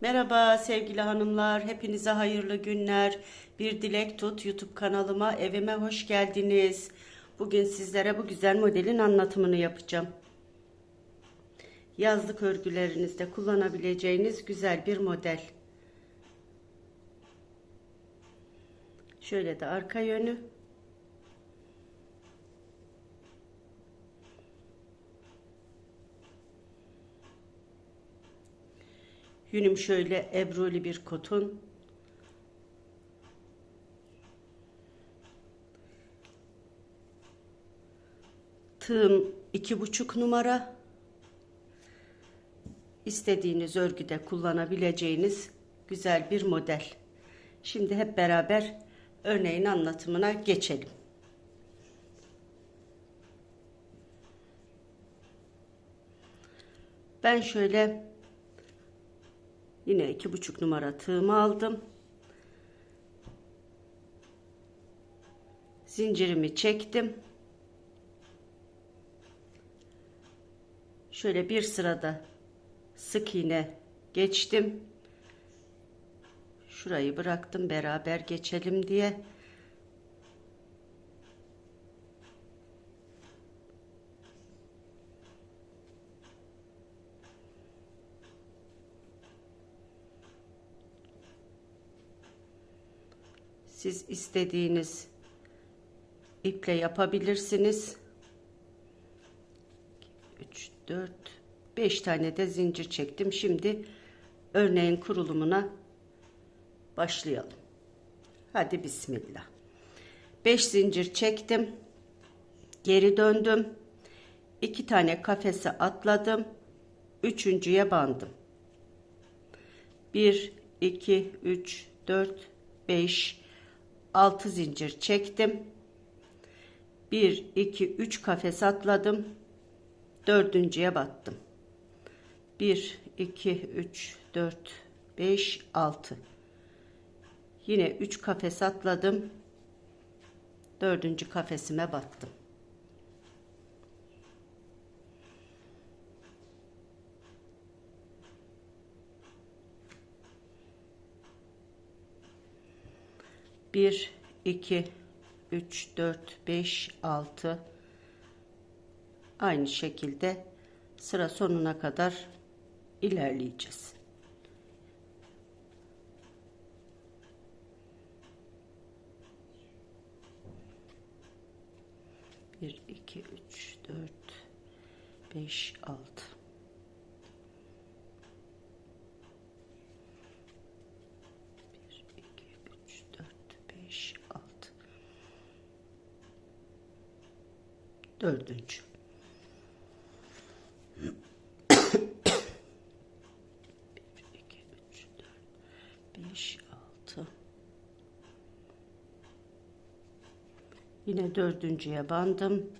Merhaba sevgili hanımlar, hepinize hayırlı günler. Bir Dilek Tut YouTube kanalıma, evime hoş geldiniz. Bugün sizlere bu güzel modelin anlatımını yapacağım. Yazlık örgülerinizde kullanabileceğiniz güzel bir model. Şöyle de arka yönü. Yünüm şöyle ebruli bir kotun. Tığım iki buçuk numara. İstediğiniz örgüde kullanabileceğiniz güzel bir model. Şimdi hep beraber örneğin anlatımına geçelim. Ben şöyle Yine iki buçuk numara tığımı aldım. Zincirimi çektim. Şöyle bir sırada sık iğne geçtim. Şurayı bıraktım beraber geçelim diye. Siz istediğiniz iple yapabilirsiniz. 3 4 5 tane de zincir çektim. Şimdi örneğin kurulumuna başlayalım. Hadi bismillah. 5 zincir çektim. Geri döndüm. 2 tane kafese atladım. Üçüncüye bandım. 1 2 3 4 5 6 zincir çektim. 1 2 3 kafes atladım. Dördüncüye battım. 1 2 3 4 5 6 Yine 3 kafes atladım. Dördüncü kafesime battım. Bir, iki, üç, dört, beş, altı. Aynı şekilde sıra sonuna kadar ilerleyeceğiz. Bir, iki, üç, dört, beş, altı. Bir, iki, üç, dört, beş, altı. Dördüncü. Bir, iki, üç, dört, beş, altı. Yine dördüncüye bandım.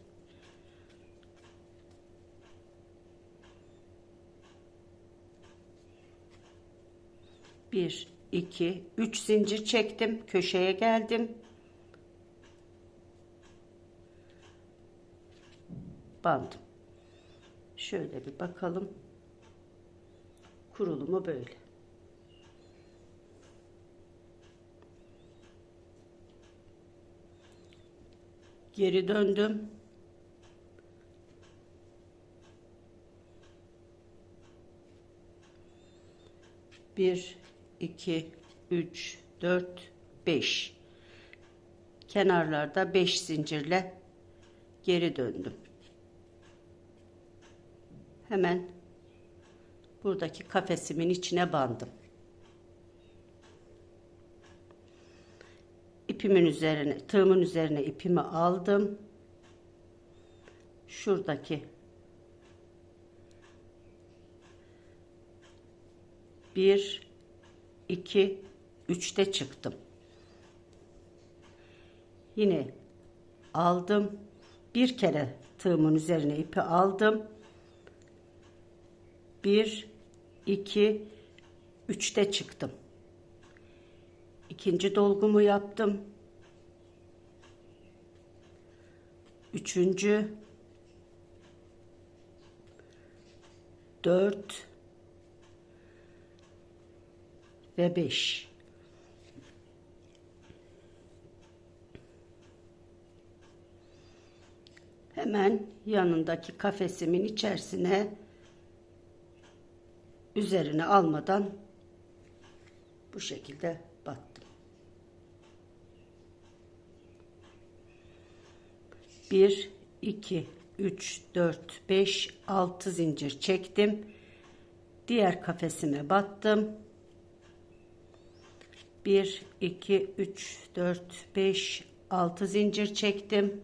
Bir, iki, üç zincir çektim. Köşeye geldim. Bandım. Şöyle bir bakalım. Kurulumu böyle. Geri döndüm. Bir, iki, üç, dört, beş. Kenarlarda beş zincirle geri döndüm. Hemen buradaki kafesimin içine bandım. ipimin üzerine, tığımın üzerine ipimi aldım. Şuradaki bir, iki, üçte çıktım. Yine aldım. Bir kere tığımın üzerine ipi aldım. Bir, iki, üçte çıktım. İkinci dolgumu yaptım. Üçüncü. Dört. ve 5. Hemen yanındaki kafesimin içerisine üzerine almadan bu şekilde battım. Bir, iki, üç, dört, beş, altı zincir çektim. Diğer kafesime battım. Bir, iki, üç, dört, beş, altı zincir çektim.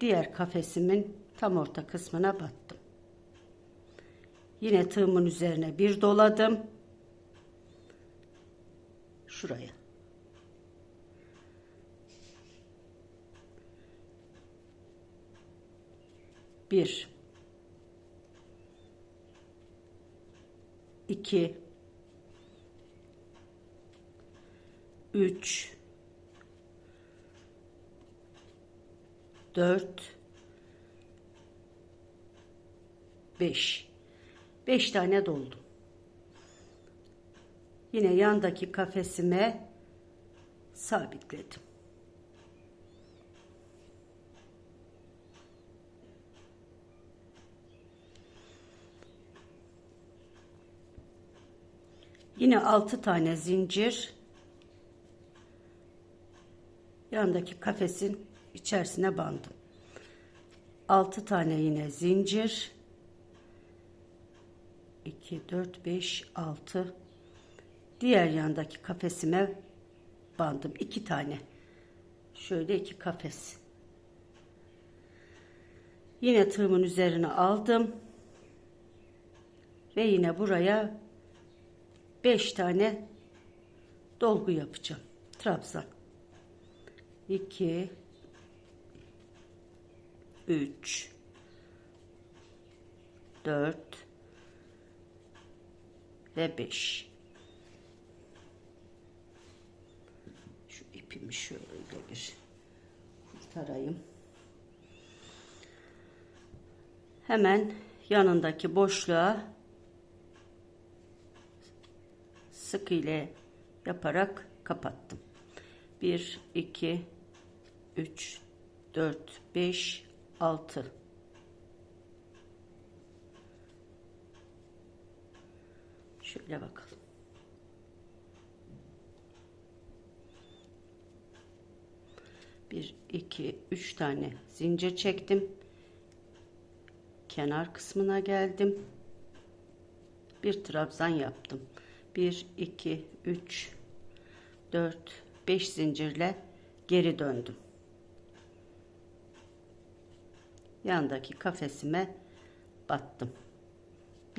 Diğer kafesimin tam orta kısmına battım. Yine tığımın üzerine bir doladım. Şuraya. Bir. iki, Üç. Dört. Beş. Beş tane doldu. Yine yandaki kafesime sabitledim. Yine 6 tane zincir yandaki kafesin içerisine bandım. 6 tane yine zincir 2 4 5 6 diğer yandaki kafesime bandım. 2 tane. Şöyle iki kafes. Yine tığımın üzerine aldım. Ve yine buraya 5 tane dolgu yapacağım. Trabzan. 2 3 4 ve 5 şu ipimi şöyle bir kurtarayım. Hemen yanındaki boşluğa sık ile yaparak kapattım. 1 2 3 4 5 6 Şöyle bakalım. Bir, iki, üç tane zincir çektim. Kenar kısmına geldim. Bir trabzan yaptım. Bir, iki, üç, dört, beş zincirle geri döndüm. Yandaki kafesime battım.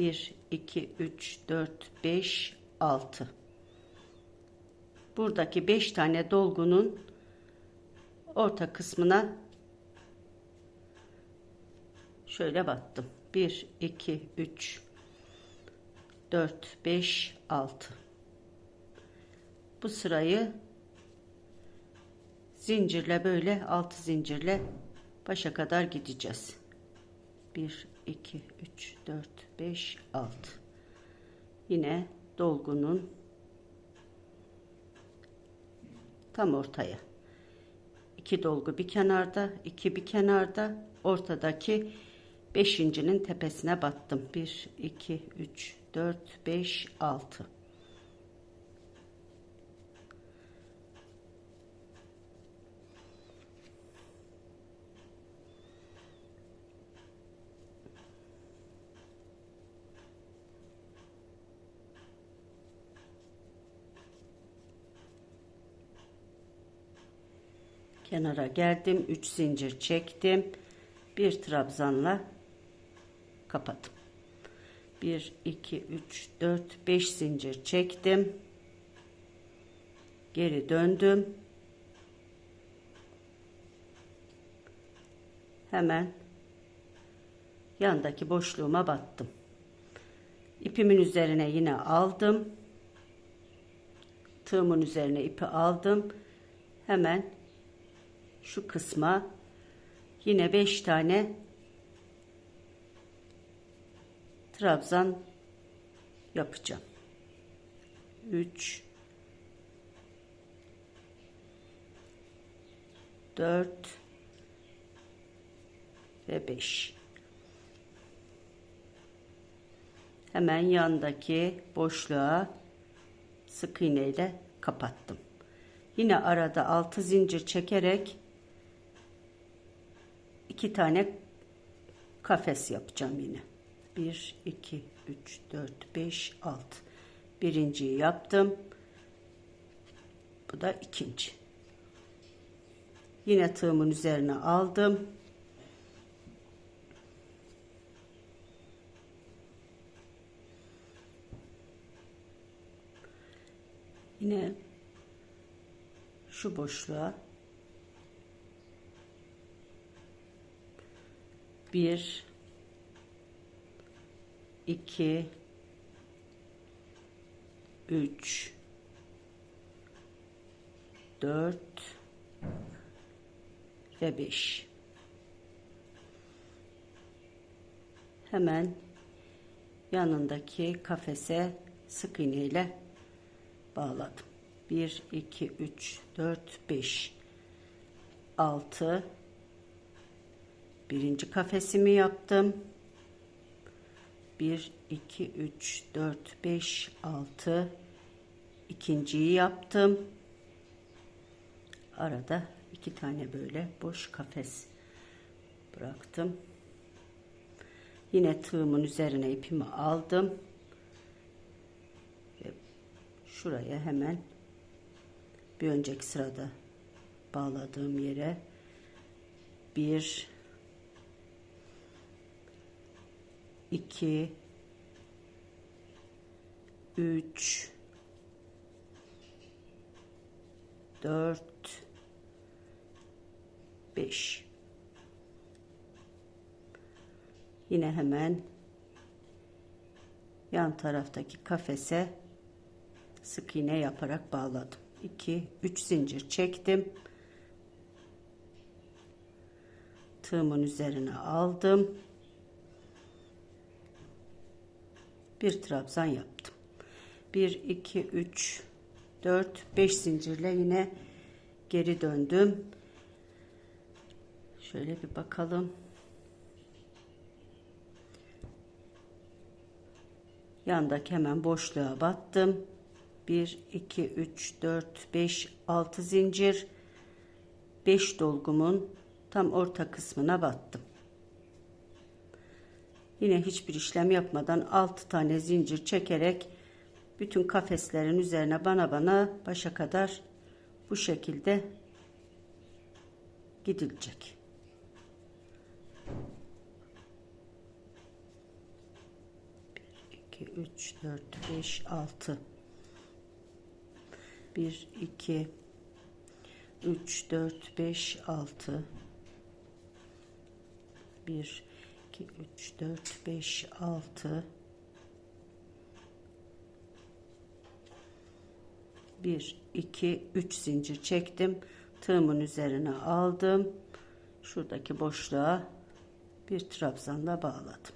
1, 2, 3, 4, 5, 6. Buradaki 5 tane dolgunun orta kısmına şöyle battım. 1, 2, 3, 4, 5, 6. Bu sırayı zincirle böyle 6 zincirle başa kadar gideceğiz. 1, 2, 3, 4, 5, 6. Yine dolgunun tam ortaya. 2 dolgu bir kenarda, 2 bir kenarda, ortadaki beşincinin tepesine battım. 1, 2, 3, 4, 5, 6. kenara geldim 3 zincir çektim. Bir trabzanla kapattım. 1 2 3 4 5 zincir çektim. Geri döndüm. Hemen yandaki boşluğuma battım. İpimin üzerine yine aldım. Tığımın üzerine ipi aldım. Hemen şu kısma yine 5 tane trabzan yapacağım. 3 4 ve 5 hemen yandaki boşluğa sık iğne ile kapattım. Yine arada 6 zincir çekerek iki tane kafes yapacağım yine. 1 2 3 4 5 6 birinciyi yaptım. Bu da ikinci. Yine tığımın üzerine aldım. Yine şu boşluğa bir iki üç dört ve beş hemen yanındaki kafese sık iğne ile bağladım. 1 2 3 4 5 6 birinci kafesimi yaptım. 1 2 3 4 5 6 ikinciyi yaptım. Arada iki tane böyle boş kafes bıraktım. Yine tığımın üzerine ipimi aldım. Ve şuraya hemen bir önceki sırada bağladığım yere bir iki üç dört beş. Yine hemen yan taraftaki kafese sık iğne yaparak bağladım. 2 3 zincir çektim. Tığımın üzerine aldım bir trabzan yaptım. 1 2 3 4 5 zincirle yine geri döndüm. Şöyle bir bakalım. Yandaki hemen boşluğa battım. 1 2 3 4 5 6 zincir. 5 dolgumun tam orta kısmına battım yine hiçbir işlem yapmadan 6 tane zincir çekerek bütün kafeslerin üzerine bana bana başa kadar bu şekilde gidilecek. 2, 3, 4, 5, 6. 1, 2, 3, 4, 5, 6. 1, 2, 3, 4, 5, 6. 1, 2, 3 zincir çektim. Tığımın üzerine aldım. Şuradaki boşluğa bir trabzanla bağladım.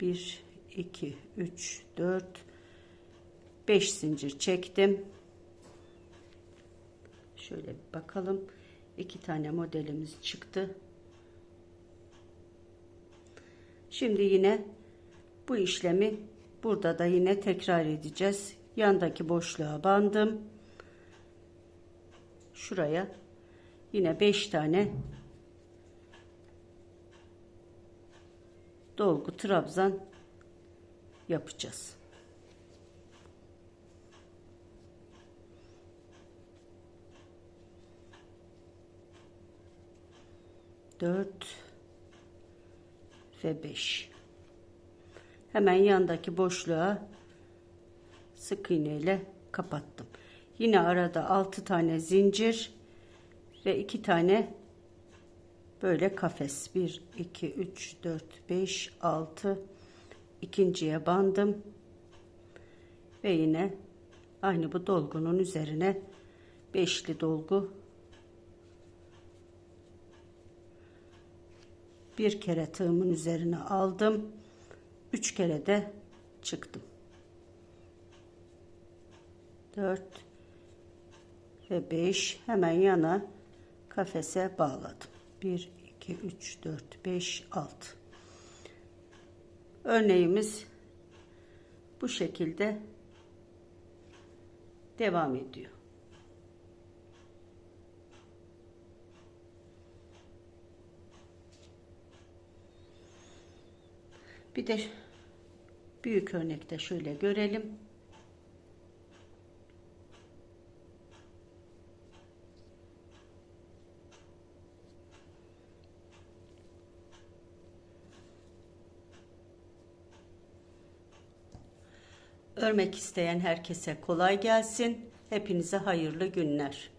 1, 2, 3, 4, 5 zincir çektim. Şöyle bir bakalım. iki tane modelimiz çıktı. Şimdi yine bu işlemi burada da yine tekrar edeceğiz. Yandaki boşluğa bandım. Şuraya yine 5 tane dolgu trabzan yapacağız. Dört ve beş. Hemen yandaki boşluğa sık iğne ile kapattım. Yine arada altı tane zincir ve iki tane böyle kafes. Bir, iki, üç, dört, beş, altı ikinciye bandım ve yine aynı bu dolgunun üzerine beşli dolgu bir kere tığımın üzerine aldım 3 kere de çıktım. 4 ve 5 hemen yana kafese bağladım. 1 2 3 4 5 6 Örneğimiz bu şekilde devam ediyor. Bir de büyük örnekte şöyle görelim. Örmek isteyen herkese kolay gelsin. Hepinize hayırlı günler.